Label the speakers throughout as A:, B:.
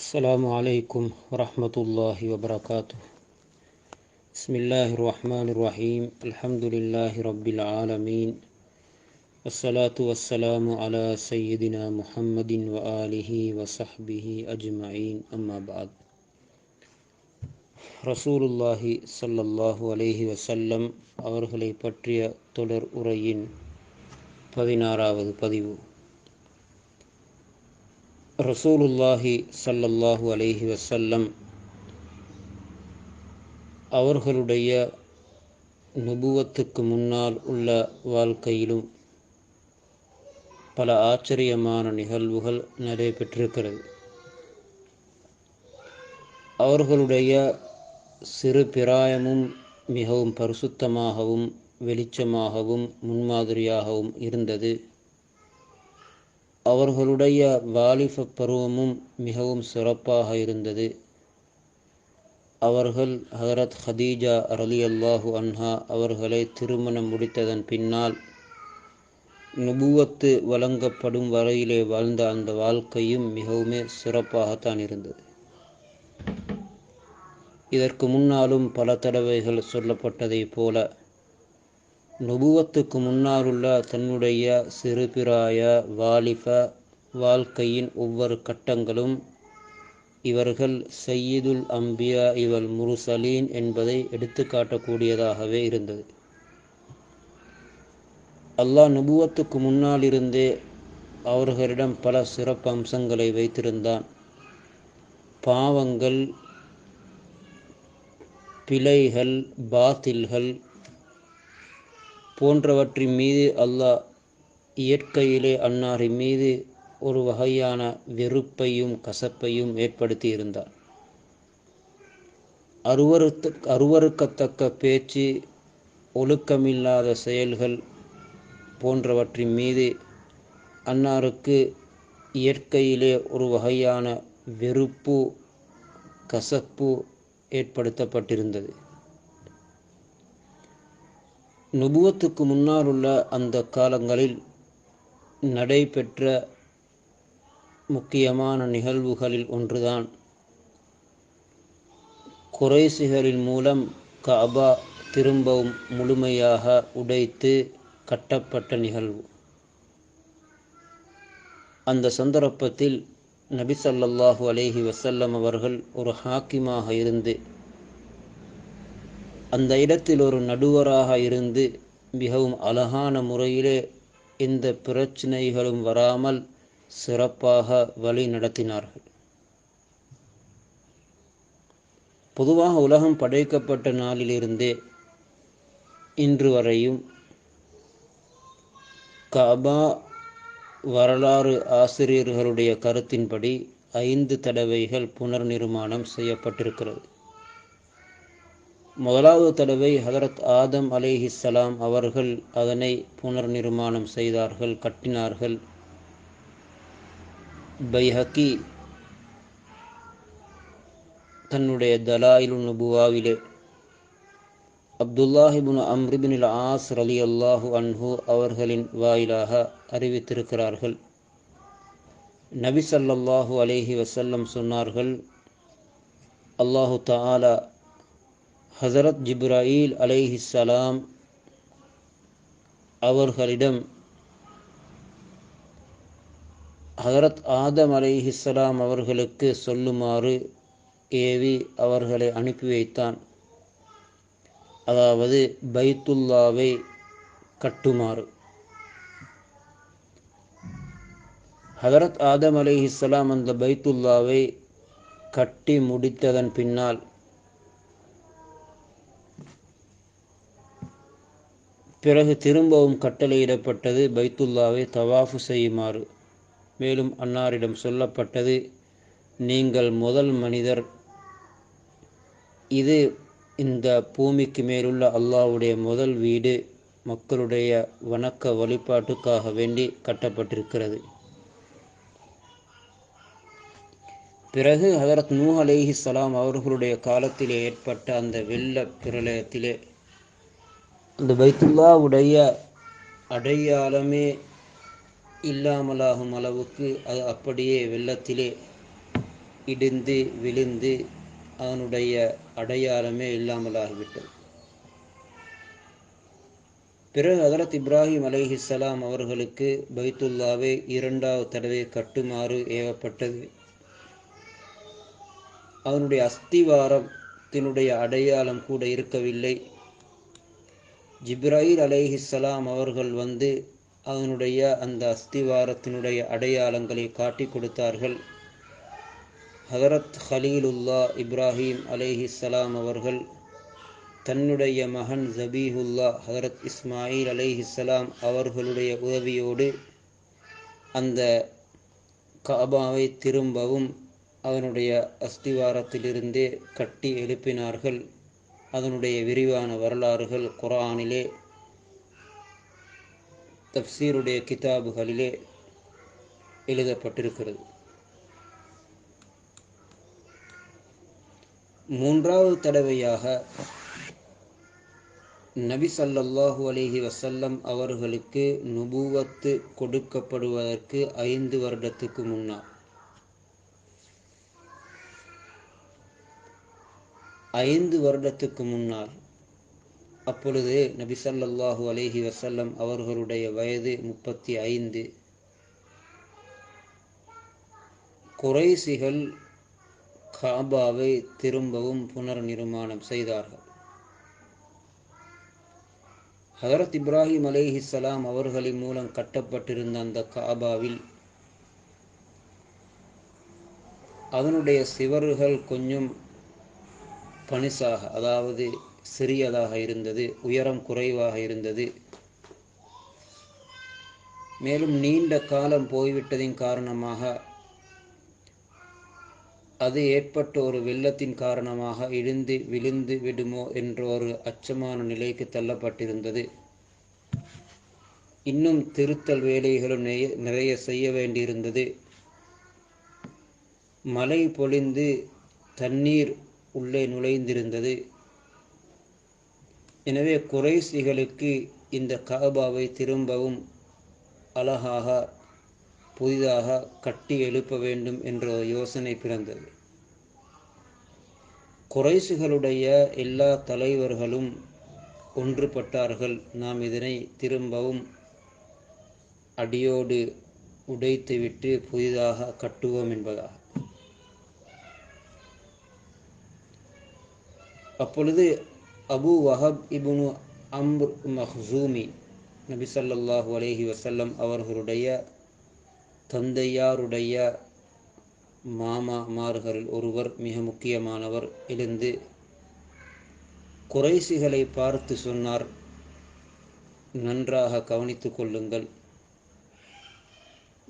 A: السلام عليكم ورحمة الله وبركاته بسم الله الرحمن الرحيم الحمد لله رب العالمين والصلاة والسلام على سيدنا محمد وآله وصحبه أجمعين أما بعد ரசூலுல்லாஹி ஸல்லல்லாஹு அலைஹி வஸல்லம் அவர்களை பற்றிய தொடர் உரையின் பதினாறாவது பதிவு ரசூலுல்லாஹி சல்லல்லாஹு அலைஹி வசல்லம் அவர்களுடைய நுபுவத்துக்கு முன்னால் உள்ள வாழ்க்கையிலும் பல ஆச்சரியமான நிகழ்வுகள் நடைபெற்றிருக்கிறது. அவர்களுடைய சிறு பிராயமும் மிகவும் பரிசுத்தமாகவும் வெளிச்சமாகவும் முன்மாதிரியாகவும் இருந்தது. அவர்களுடைய வாலிப பருவமும் மிகவும் சிறப்பாக இருந்தது. அவர்கள் ஹதரத் ஹதீஜா அலி அல்லாஹு அன்ஹா அவர்களை திருமணம் முடித்ததன் பின்னால் நுபுவத்து வழங்கப்படும் வரையிலே வாழ்ந்த அந்த வாழ்க்கையும் மிகவுமே சிறப்பாகத்தான் இருந்தது. இதற்கு முன்னாலும் பல தடவைகள் சொல்லப்பட்டதைப் போல நுபுவத்துக்கு முன்னாருள்ள தன்னுடைய சிறுபிராய வாலிப வாழ்க்கையின் ஒவ்வொரு கட்டங்களும் இவர்கள் சையீதுல் அம்பியா இவள் முருசலீன் என்பதை எடுத்துக்காட்டக்கூடியதாகவே இருந்தது. அல்லாஹ் நுபுவத்துக்கு முன்னால் இருந்தே அவர்களிடம் பல சிறப்பு அம்சங்களை வைத்திருந்தான். பாவங்கள் பிழைகள் பாத்தில்கள் போன்றவற்றின் மீது அல்லாஹ் இயற்கையிலே அன்னாரின் மீது ஒரு வகையான வெறுப்பையும் கசப்பையும் ஏற்படுத்தி இருந்தார் அருவறுத்து அருவறுக்கத்தக்க பேச்சு ஒழுக்கமில்லாத செயல்கள் போன்றவற்றின் மீது அன்னாருக்கு இயற்கையிலே ஒரு வகையான வெறுப்பு கசப்பு ஏற்படுத்தப்பட்டிருந்தது. நுபுவத்துக்கு முன்னால் உள்ள அந்த காலங்களில் நடைபெற்ற முக்கியமான நிகழ்வுகளில் ஒன்றுதான் குறைசிகளின் மூலம் காபா திரும்பவும் முழுமையாக உடைத்து கட்டப்பட்ட நிகழ்வு. அந்த சந்தர்ப்பத்தில் நபி சல்லல்லாஹு அலேஹி வசல்லம் அவர்கள் ஒரு ஹாக்கிமாக இருந்து அந்த இடத்தில் ஒரு நடுவராக இருந்து மிகவும் அழகான முறையிலே எந்த பிரச்சனைகளும் வராமல் சிறப்பாக வழி நடத்தினார்கள். பொதுவாக உலகம் படைக்கப்பட்ட நாளிலிருந்தே இன்று வரையும் கபா வரலாறு ஆசிரியர்களுடைய கருத்தின்படி ஐந்து தடவைகள் புனர் நிர்மாணம் செய்யப்பட்டிருக்கிறது. முதலாவது தடவை ஹதரத் ஆதம் அலேஹிஸ்ஸலாம் அவர்கள் அதனை புனர் நிர்மாணம் செய்தார்கள் கட்டினார்கள். பைஹக்கி தன்னுடைய தலாயிலு நபுவாவிலே அப்துல்லாஹிபுன் அம்ரிபின் ஆஸ் அலி அல்லாஹு அன்ஹு அவர்களின் வாயிலாக அறிவித்திருக்கிறார்கள். நபி சல்லல்லாஹு அலேஹி வசல்லம் சொன்னார்கள் அல்லாஹு தாலா ஹசரத் ஜிப்ராயில் அலைஹிஸ்ஸலாம் அவர்களிடம் ஹசரத் ஆதம் அலைஹிஸ்ஸலாம் அவர்களுக்கு சொல்லுமாறு ஏவி அவர்களை அனுப்பி வைத்தான். அதாவது பைத்துல்லாவை கட்டுமாறு. ஹதரத் ஆதம் அலிஹிஸ்லாம் அந்த பைத்துல்லாவை கட்டி முடித்ததன் பின்னால் பிறகு திரும்பவும் கட்டளையிடப்பட்டது பைத்துல்லாவை தவாஃபு செய்யுமாறு. மேலும் அன்னாரிடம் சொல்லப்பட்டது நீங்கள் முதல் மனிதர். இது இந்த பூமிக்கு மேலுள்ள அல்லாவுடைய முதல் வீடு. மக்களுடைய வணக்க வழிபாட்டுக்காக வேண்டி கட்டப்பட்டிருக்கிறது. பிறகு ஹதரத் நூ அலேஹி சலாம் அவர்களுடைய காலத்திலே ஏற்பட்ட அந்த வெள்ள பிரளயத்திலே அந்த பைத்துல்லாவுடைய அடையாளமே இல்லாமலாகும் அளவுக்கு அது அப்படியே வெள்ளத்திலே இடிந்து விழுந்து அதனுடைய அடையாளமே இல்லாமலாகிவிட்டது. பிறகு ஹதரத் இப்ராஹிம் அலைஹிஸ்லாம் அவர்களுக்கு பைத்துல்லாவை இரண்டாவது தடவை கட்டுமாறு ஏவப்பட்டது. அதனுடைய அஸ்திவாரத்தினுடைய அடையாளம் கூட இருக்கவில்லை. ஜிப்ராயில் அலேஹிஸ்லாம் அவர்கள் வந்து அதனுடைய அந்த அஸ்திவாரத்தினுடைய அடையாளங்களை காட்டி கொடுத்தார்கள். ஹதரத் ஹலீலுல்லா இப்ராஹிம் அலேஹிஸ்லாம் அவர்கள் தன்னுடைய மகன் ஜபீஹுல்லா ஹதரத் இஸ்மாயில் அலேஹிஸ்லாம் அவர்களுடைய உதவியோடு அந்த காபாவை திரும்பவும் அதனுடைய அஸ்திவாரத்திலிருந்தே கட்டி எழுப்பினார்கள். அதனுடைய விரிவான வரலாறுகள் குரானிலே தப்சீருடைய கிதாபுகளிலே எழுதப்பட்டிருக்கிறது. மூன்றாவது தடவையாக நபி சல்லல்லாஹு அலிஹி வசல்லம் அவர்களுக்கு நுபுவத்து கொடுக்கப்படுவதற்கு ஐந்து வருடத்துக்கு முன்னால். ஐந்து வருடத்துக்கு முன்னால் அப்பொழுது நபி சல்லாஹூ அலேஹி வசல்லம் அவர்களுடைய வயது முப்பத்தி ஐந்து. குறைசிகள் காபாவை திரும்பவும் புனர் நிர்மாணம் செய்தார்கள். ஹதரத் இப்ராஹிம் அலேஹிஸ்ஸலாம் அவர்களின் மூலம் கட்டப்பட்டிருந்த அந்த காபாவில் அதனுடைய சிவறுகள் கொஞ்சம் பனிசாக அதாவது சிறியதாக இருந்தது உயரம் குறைவாக இருந்தது. மேலும் நீண்ட காலம் போய்விட்டதின் காரணமாக அது ஏற்பட்ட ஒரு வெள்ளத்தின் காரணமாக இழுந்து விழுந்து விடுமோ என்ற ஒரு அச்சமான நிலைக்கு தள்ளப்பட்டிருந்தது. இன்னும் திருத்தல் வேலைகளும் நிறைய செய்ய வேண்டியிருந்தது. மழை பொழிந்து தண்ணீர் உள்ளே நுழைந்திருந்தது. எனவே குறைசிகளுக்கு இந்த காபாவை திரும்பவும் அழகாக புதிதாக கட்டி எழுப்ப வேண்டும் என்ற யோசனை பிறந்தது. குறைசுகளுடைய எல்லா தலைவர்களும் ஒன்றுபட்டார்கள். நாம் இதனை திரும்பவும் அடியோடு உடைத்துவிட்டு புதிதாக கட்டுவோம் என்பதாக. அப்பொழுது அபு வஹப் இபுனு அம்ர் மஹூமி நபி சல்லாஹூ அலஹி வசல்லம் அவர்களுடைய தந்தையாருடைய மாமா மார்களில் ஒருவர் மிக முக்கியமானவர் எழுந்து குறைசிகளை பார்த்து சொன்னார். நன்றாக கவனித்து கொள்ளுங்கள்.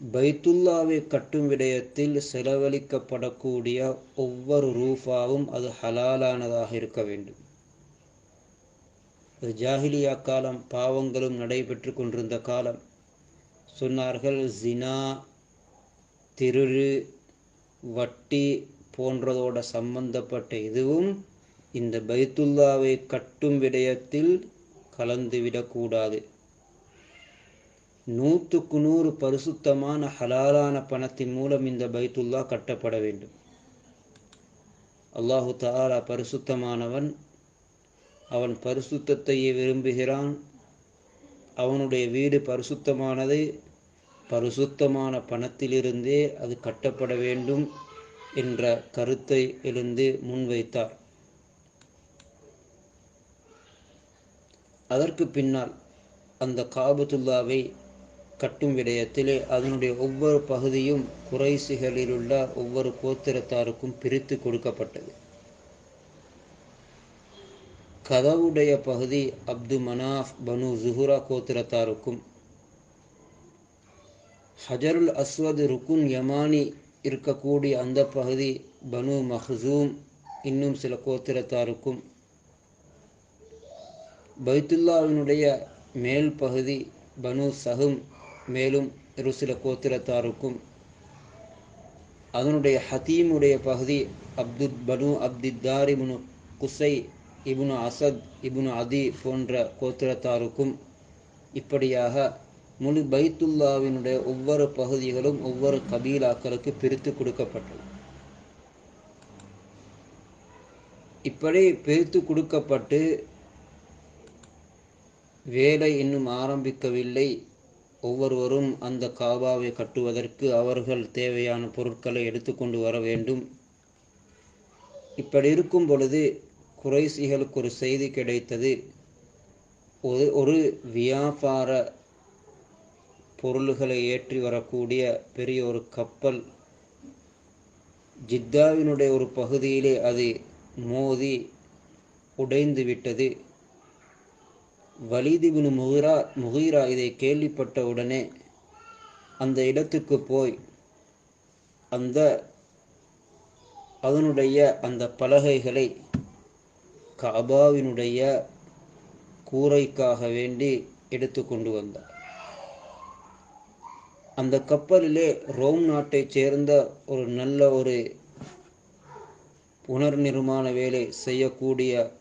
A: பைத்துல்லாவை கட்டும் விடயத்தில் செலவழிக்கப்படக்கூடிய ஒவ்வொரு ரூஃபாவும் அது ஹலாலானதாக இருக்க வேண்டும். அது ஜாகிலியா காலம் பாவங்களும் நடைபெற்று கொண்டிருந்த காலம். சொன்னார்கள் ஜினா திருழு வட்டி போன்றதோட சம்பந்தப்பட்ட இதுவும் இந்த பைத்துல்லாவை கட்டும் விடயத்தில் கலந்துவிடக்கூடாது நூற்றுக்கு நூறு பரிசுத்தமான ஹலாலான பணத்தின் மூலம் இந்த பைத்துல்லா கட்டப்பட வேண்டும். அல்லாஹு தாலா பரிசுத்தமானவன். அவன் பரிசுத்தத்தையே விரும்புகிறான். அவனுடைய வீடு பரிசுத்தமானது. பரிசுத்தமான பணத்திலிருந்தே அது கட்டப்பட வேண்டும் என்ற கருத்தை எழுந்து முன்வைத்தார். அதற்கு பின்னால் அந்த காபத்துல்லாவை கட்டும் விடயத்திலே அதனுடைய ஒவ்வொரு பகுதியும் குறைசிகளிலுள்ள ஒவ்வொரு கோத்திரத்தாருக்கும் பிரித்து கொடுக்கப்பட்டது. கதவுடைய பகுதி அப்து மனாஃப் பனு ஜுஹுரா கோத்திரத்தாருக்கும் ஹஜருல் அஸ்வத் ருக்குன் யமானி இருக்கக்கூடிய அந்த பகுதி பனு மஹூம் இன்னும் சில கோத்திரத்தாருக்கும் பைத்துல்லாவினுடைய மேல் பகுதி பனு சஹும் மேலும் ஒரு சில கோத்திரத்தாருக்கும் அதனுடைய ஹதீமுடைய பகுதி அப்துத் பனு அப்தித்தார் இபுனு குசை இபுனு அசத் இபுனு அதி போன்ற கோத்திரத்தாருக்கும் இப்படியாக முழு பைத்துல்லாவினுடைய ஒவ்வொரு பகுதிகளும் ஒவ்வொரு கபீலாக்களுக்கு பிரித்து கொடுக்கப்பட்டது இப்படி பிரித்து கொடுக்கப்பட்டு வேலை இன்னும் ஆரம்பிக்கவில்லை. ஒவ்வொருவரும் அந்த காபாவை கட்டுவதற்கு அவர்கள் தேவையான பொருட்களை எடுத்துக்கொண்டு வர வேண்டும். இப்படி இருக்கும் பொழுது குறைசிகளுக்கு ஒரு செய்தி கிடைத்தது. ஒரு ஒரு வியாபார பொருள்களை ஏற்றி வரக்கூடிய பெரிய ஒரு கப்பல் ஜித்தாவினுடைய ஒரு பகுதியிலே அது மோதி உடைந்து விட்டது. வலிதிபின் முகிரா முகிரா இதை கேள்விப்பட்ட உடனே அந்த இடத்துக்கு போய் அந்த அதனுடைய அந்த பலகைகளை கபாவினுடைய கூரைக்காக வேண்டி எடுத்து கொண்டு வந்தார். அந்த கப்பலிலே ரோம் நாட்டைச் சேர்ந்த ஒரு நல்ல ஒரு புனர் நிர்மாண வேலை செய்யக்கூடிய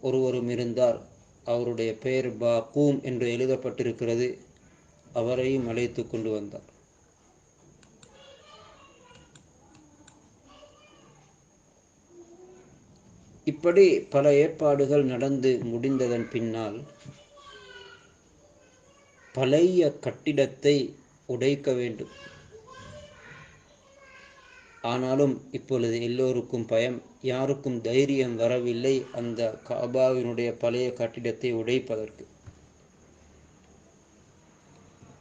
A: ஒருவரும் இருந்தார். அவருடைய பெயர் பாக்கூம் என்று எழுதப்பட்டிருக்கிறது. அவரையும் அழைத்து கொண்டு வந்தார். இப்படி பல ஏற்பாடுகள் நடந்து முடிந்ததன் பின்னால் பழைய கட்டிடத்தை உடைக்க வேண்டும். ஆனாலும் இப்பொழுது எல்லோருக்கும் பயம். யாருக்கும் தைரியம் வரவில்லை அந்த காபாவினுடைய பழைய கட்டிடத்தை உடைப்பதற்கு.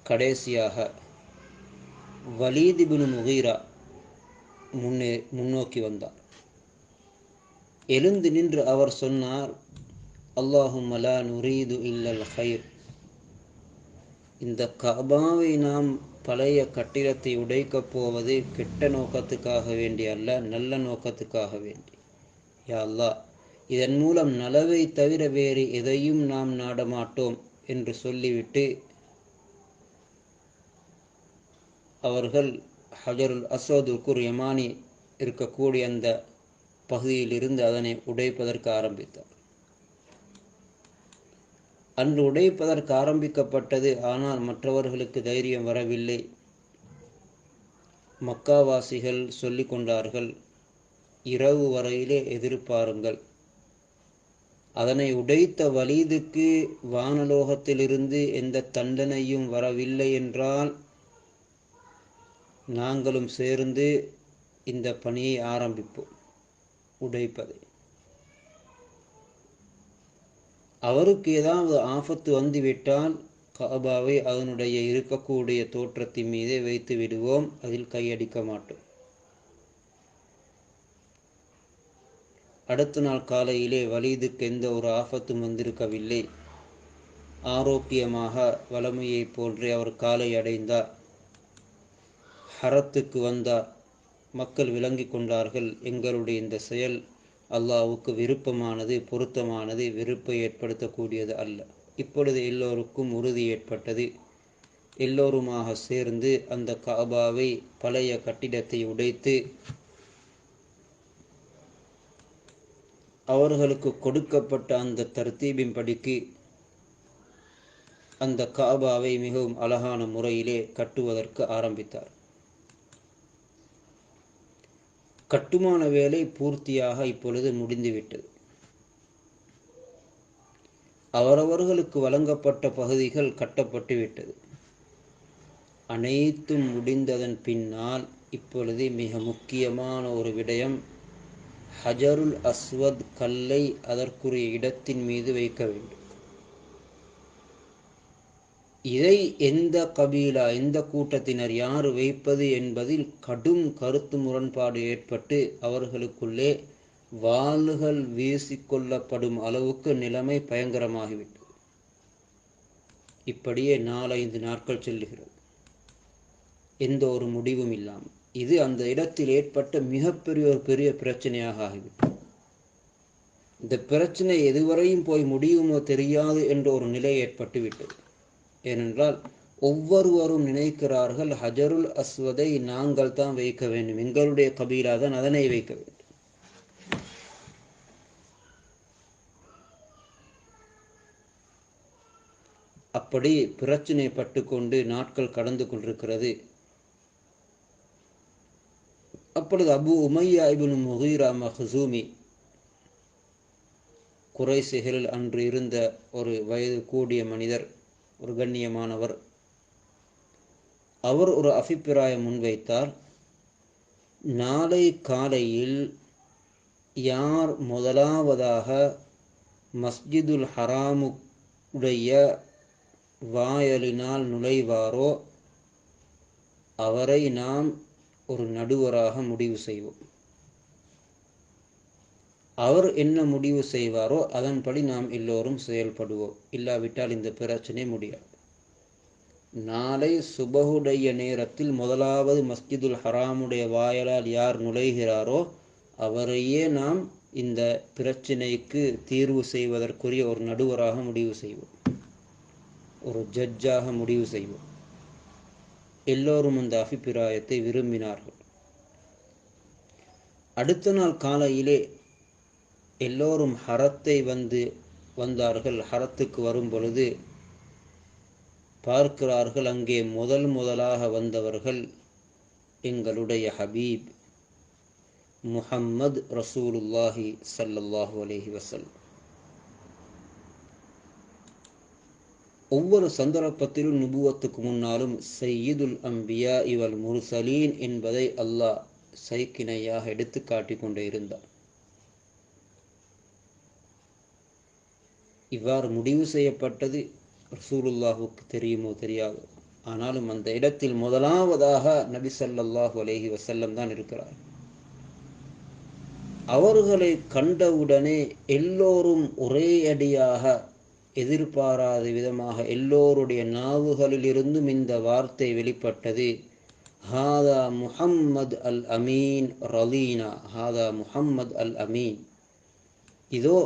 A: கடைசியாக வலீதிபின் முகீரா முன்னே முன்னோக்கி வந்தார். எழுந்து நின்று அவர் சொன்னார் அல்லாஹும் அலா நுரீது இல்லல் ஹைர் இந்த கபாவை நாம் பழைய கட்டிடத்தை உடைக்கப் போவது கெட்ட நோக்கத்துக்காக வேண்டி அல்ல நல்ல நோக்கத்துக்காக வேண்டி. யா அல்லாஹ் இதன் மூலம் நலவை தவிர வேறு எதையும் நாம் நாடமாட்டோம் என்று சொல்லிவிட்டு அவர்கள் ஹஜருல் அசோதுக்குர் யமானி இருக்கக்கூடிய அந்த பகுதியிலிருந்து அதனை உடைப்பதற்கு ஆரம்பித்தார். அன்று உடைப்பதற்கு ஆரம்பிக்கப்பட்டது ஆனால் மற்றவர்களுக்கு தைரியம் வரவில்லை. மக்காவாசிகள் சொல்லிக் கொண்டார்கள் இரவு வரையிலே எதிர்பாருங்கள். அதனை உடைத்த வலிதுக்கு வானலோகத்திலிருந்து எந்த தண்டனையும் வரவில்லை என்றால் நாங்களும் சேர்ந்து இந்த பணியை ஆரம்பிப்போம். உடைப்பதை. அவருக்கு ஏதாவது ஆபத்து வந்துவிட்டால் காபாவை அதனுடைய இருக்கக்கூடிய தோற்றத்தின் மீதே வைத்து விடுவோம். அதில் கையடிக்க மாட்டோம். அடுத்த நாள் காலையிலே வலிதுக்கு எந்த ஒரு ஆபத்தும் வந்திருக்கவில்லை. ஆரோக்கியமாக வளமையைப் போன்றே அவர் காலை அடைந்தார். ஹரத்துக்கு வந்தார். மக்கள் விளங்கி கொண்டார்கள். எங்களுடைய இந்த செயல் அல்லாவுக்கு விருப்பமானது பொருத்தமானது வெறுப்பை ஏற்படுத்தக்கூடியது அல்ல. இப்பொழுது எல்லோருக்கும் உறுதி ஏற்பட்டது. எல்லோருமாக சேர்ந்து அந்த காபாவை பழைய கட்டிடத்தை உடைத்து அவர்களுக்கு கொடுக்கப்பட்ட அந்த தர்த்தீபின் படிக்கு அந்த காபாவை மிகவும் அழகான முறையிலே கட்டுவதற்கு ஆரம்பித்தார். கட்டுமான வேலை பூர்த்தியாக இப்பொழுது முடிந்துவிட்டது. அவரவர்களுக்கு வழங்கப்பட்ட பகுதிகள் கட்டப்பட்டு விட்டது அனைத்தும் முடிந்ததன் பின்னால் இப்பொழுது மிக முக்கியமான ஒரு விடயம் ஹஜருல் அஸ்வத் கல்லை அதற்குரிய இடத்தின் மீது வைக்க வேண்டும். இதை எந்த கபீலா எந்த கூட்டத்தினர் யார் வைப்பது என்பதில் கடும் கருத்து முரண்பாடு ஏற்பட்டு அவர்களுக்குள்ளே வாள்கள் வீசிக்கொள்ளப்படும் அளவுக்கு நிலைமை பயங்கரமாகிவிட்டது. இப்படியே நாலைந்து நாட்கள் செல்லுகிறது. எந்த ஒரு முடிவும் இல்லாமல். இது அந்த இடத்தில் ஏற்பட்ட மிகப்பெரிய ஒரு பெரிய பிரச்சனையாக ஆகிவிட்டது. இந்த பிரச்சனை எதுவரையும் போய் முடியுமோ தெரியாது என்ற ஒரு நிலை ஏற்பட்டுவிட்டது. ஏனென்றால் ஒவ்வொருவரும் நினைக்கிறார்கள் ஹஜருல் அஸ்வதை நாங்கள் தான் வைக்க வேண்டும். எங்களுடைய கபீலா தான் அதனை வைக்க வேண்டும். அப்படி பிரச்சனை பட்டு கொண்டு நாட்கள் கடந்து கொண்டிருக்கிறது. அப்பொழுது அபு உமையா இபின் முகீரா மஹசூமி குறைசிகளில் அன்று இருந்த ஒரு வயது கூடிய மனிதர் ஒரு கண்ணியமானவர். அவர் ஒரு அபிப்பிராயம் முன்வைத்தார். நாளை காலையில் யார் முதலாவதாக மஸ்ஜிதுல் ஹராமுடைய வாயலினால் நுழைவாரோ அவரை நாம் ஒரு நடுவராக முடிவு செய்வோம். அவர் என்ன முடிவு செய்வாரோ அதன்படி நாம் எல்லோரும் செயல்படுவோம். இல்லாவிட்டால் இந்த பிரச்சனை முடியாது. நாளை சுபகுடைய நேரத்தில் முதலாவது மஸ்ஜிதுல் ஹராமுடைய வாயலால் யார் நுழைகிறாரோ அவரையே நாம் இந்த பிரச்சினைக்கு தீர்வு செய்வதற்குரிய ஒரு நடுவராக முடிவு செய்வோம். ஒரு ஜட்ஜாக முடிவு செய்வோம். எல்லோரும் அந்த அபிப்பிராயத்தை விரும்பினார்கள். அடுத்த நாள் காலையிலே எல்லோரும் ஹரத்தை வந்து வந்தார்கள். ஹரத்துக்கு வரும் பொழுது பார்க்கிறார்கள் அங்கே முதல் முதலாக வந்தவர்கள் எங்களுடைய ஹபீப் முஹம்மது ரசூலுல்லாஹி சல்லல்லாஹு அலஹி வசல் ஒவ்வொரு சந்தர்ப்பத்திலும் நுபுவத்துக்கு முன்னாலும் சையீதுல் அம்பியா இவல் முருசலீன் என்பதை அல்லாஹ் சைக்கிணையாக எடுத்து காட்டிக் கொண்டே இருந்தார் இவ்வாறு முடிவு செய்யப்பட்டது ரசூலுல்லாஹுக்கு தெரியுமோ தெரியாது. ஆனாலும் அந்த இடத்தில் முதலாவதாக நபி ஸல்லல்லாஹு அலேஹி வசல்லம் தான் இருக்கிறார். அவர்களை கண்டவுடனே எல்லோரும் ஒரே அடியாக எதிர்பாராத விதமாக எல்லோருடைய நாவுகளிலிருந்தும் இந்த வார்த்தை வெளிப்பட்டது. ஹாதா முஹம்மது அல் அமீன் ரலீனா. ஹாதா முஹம்மது அல் அமீன் இதோ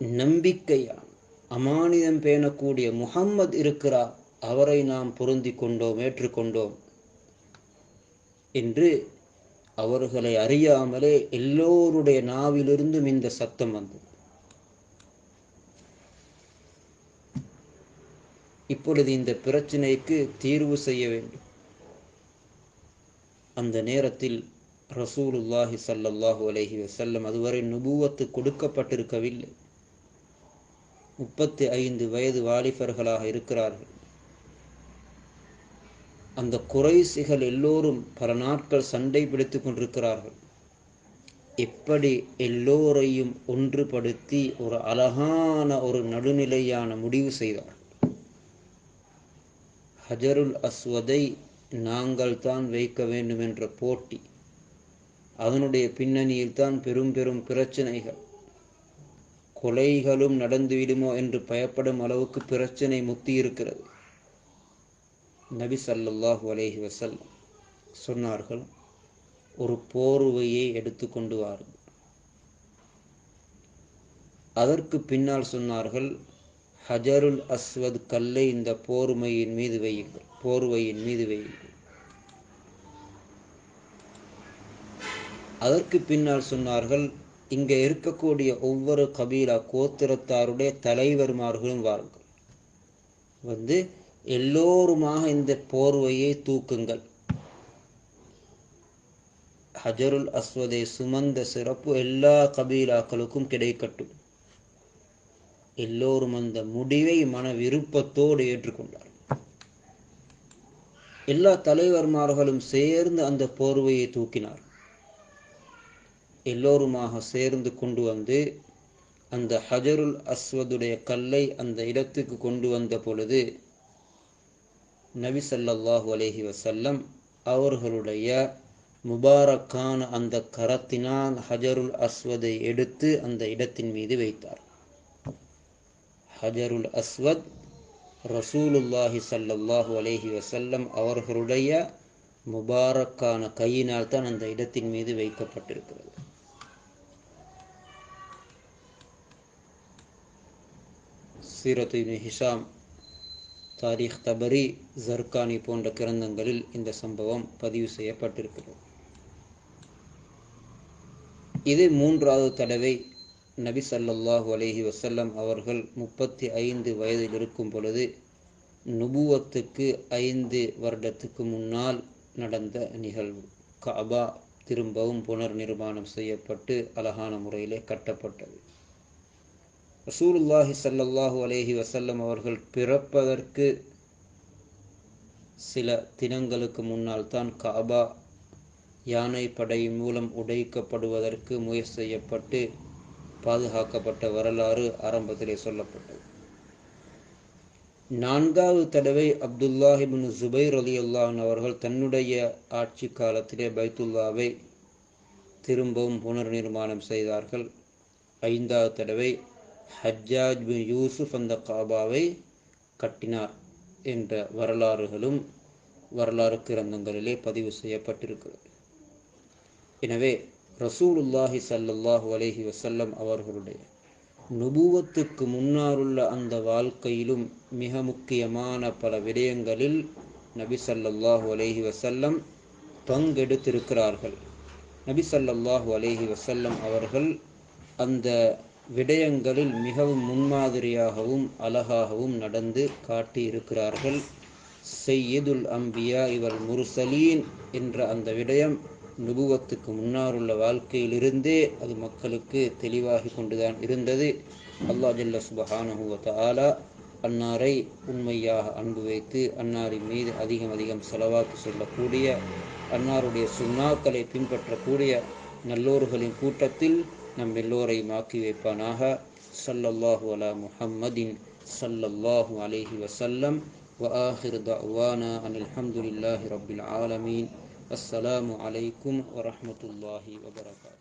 A: நம்பிக்கையான் அமானிதம் பேணக்கூடிய முகம்மது இருக்கிறார். அவரை நாம் பொருந்தி கொண்டோம் ஏற்றுக்கொண்டோம் என்று அவர்களை அறியாமலே எல்லோருடைய நாவிலிருந்தும் இந்த சத்தம் வந்தது. இப்பொழுது இந்த பிரச்சனைக்கு தீர்வு செய்ய வேண்டும். அந்த நேரத்தில் ரசூலுல்லாஹி சல்லாஹூ அலஹி வசல்லம் அதுவரை நுபுவத்து கொடுக்கப்பட்டிருக்கவில்லை. முப்பத்தி ஐந்து வயது வாலிபர்களாக இருக்கிறார்கள். அந்த குறைசிகள் எல்லோரும் பல நாட்கள் சண்டை பிடித்துக் கொண்டிருக்கிறார்கள். எப்படி எல்லோரையும் ஒன்றுபடுத்தி ஒரு அழகான ஒரு நடுநிலையான முடிவு செய்தார். ஹஜருல் அஸ்வதை நாங்கள் தான் வைக்க வேண்டும் என்ற போட்டி அதனுடைய பின்னணியில் தான் பெரும் பெரும் பிரச்சனைகள் கொலைகளும் நடந்துவிடுமோ என்று பயப்படும் அளவுக்கு பிரச்சனை முத்தி இருக்கிறது. நபி சல்லாஹு அலேஹி வஸல்லம் சொன்னார்கள் ஒரு போர்வையை எடுத்து கொண்டு வாருங்கள் அதற்கு பின்னால் சொன்னார்கள் ஹஜருல் அஸ்வத் கல்லை இந்த போர்மையின் மீது வையுங்கள் போர்வையின் மீது வையுங்கள். அதற்கு பின்னால் சொன்னார்கள் இங்கே இருக்கக்கூடிய ஒவ்வொரு கபீலா கோத்திரத்தாருடைய தலைவர்மார்களும் வாருங்கள். வந்து எல்லோருமாக இந்த போர்வையை தூக்குங்கள். ஹஜருல் அஸ்வதை சுமந்த சிறப்பு எல்லா கபீலாக்களுக்கும் கிடைக்கட்டும். எல்லோரும் அந்த முடிவை மன விருப்பத்தோடு ஏற்றுக்கொண்டார் எல்லா தலைவர்மார்களும் சேர்ந்து அந்த போர்வையை தூக்கினார் எல்லோருமாக சேர்ந்து கொண்டு வந்து அந்த ஹஜருல் அஸ்வதுடைய கல்லை அந்த இடத்துக்கு கொண்டு வந்த பொழுது நபி சல்லாஹூ அலஹி வசல்லம் அவர்களுடைய முபாரக்கான அந்த கரத்தினால் ஹஜருல் அஸ்வதை எடுத்து அந்த இடத்தின் மீது வைத்தார். ஹஜருல் அஸ்வத் ரசூலுல்லாஹி சல்லாஹூ அலஹி வசல்லம் அவர்களுடைய முபாரக்கான கையினால் தான் அந்த இடத்தின் மீது வைக்கப்பட்டிருக்கிறது. சீரத் இப்னு ஹிஷாம் தாரீக் தபரி ஜர்கானி போன்ற கிரந்தங்களில் இந்த சம்பவம் பதிவு செய்யப்பட்டிருக்கிறது. இது மூன்றாவது தடவை நபி ஸல்லல்லாஹு அலஹி வசல்லம் அவர்கள் முப்பத்தி ஐந்து வயதில் இருக்கும் பொழுது நுபுவத்துக்கு ஐந்து வருடத்துக்கு முன்னால் நடந்த நிகழ்வு. கபா திரும்பவும் புனர் நிர்மாணம் செய்யப்பட்டு அழகான முறையிலே கட்டப்பட்டது. ரசூலுல்லாஹி ஸல்லல்லாஹு அலேஹி வசல்லம் அவர்கள் பிறப்பதற்கு சில தினங்களுக்கு முன்னால் தான் காபா யானை படை மூலம் உடைக்கப்படுவதற்கு முயற்சி செய்யப்பட்டு பாதுகாக்கப்பட்ட வரலாறு ஆரம்பத்திலே சொல்லப்பட்டது. நான்காவது தடவை அப்துல்லாஹிபின் ஜுபைர் அலி அல்லான் அவர்கள் தன்னுடைய ஆட்சி காலத்திலே பைத்துல்லாவை திரும்பவும் புனர்நிர்மாணம் செய்தார்கள். ஐந்தாவது தடவை ஹஜ்ஜாஜ் பின் யூசுப் அந்த காபாவை கட்டினார் என்ற வரலாறுகளும் வரலாறு கிரந்தங்களிலே பதிவு செய்யப்பட்டிருக்கிறது. எனவே ரசூலுல்லாஹி ஸல்லல்லாஹு அலைஹி வசல்லம் அவர்களுடைய நுபுவத்துக்கு முன்னாருள்ள அந்த வாழ்க்கையிலும் மிக முக்கியமான பல விடயங்களில் நபி ஸல்லல்லாஹு அலைஹி வசல்லம் பங்கெடுத்திருக்கிறார்கள். நபி ஸல்லல்லாஹு அலைஹி வசல்லம் அவர்கள் அந்த விடயங்களில் மிகவும் முன்மாதிரியாகவும் அழகாகவும் நடந்து காட்டியிருக்கிறார்கள். செய்யதுல் அம்பியா இவள் முருசலீன் என்ற அந்த விடயம் நுபுவத்துக்கு முன்னாருள்ள வாழ்க்கையிலிருந்தே அது மக்களுக்கு தெளிவாகி கொண்டுதான் இருந்தது. அல்லா ஜல்ல சுபஹானுவ ஆலா அன்னாரை உண்மையாக அன்பு வைத்து அன்னாரின் மீது அதிகம் அதிகம் செலவாக்கி சொல்லக்கூடிய அன்னாருடைய சுண்ணாக்களை பின்பற்றக்கூடிய நல்லோர்களின் கூட்டத்தில் நம் எல்லோரையும் ஆக்கி வைப்பானாக சல்லல்லாஹு அலா முஹம்மதின் சல்லல்லாஹு அலைஹி வசல்லம் وآخر دعوانا أن الحمد لله رب العالمين السلام عليكم ورحمة الله وبركاته